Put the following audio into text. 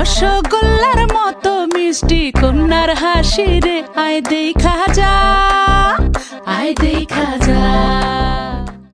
রসগোল্লার মতো মিষ্টি কন্যার হাসি রে আয় দেখা যায়। আয় দেখা যা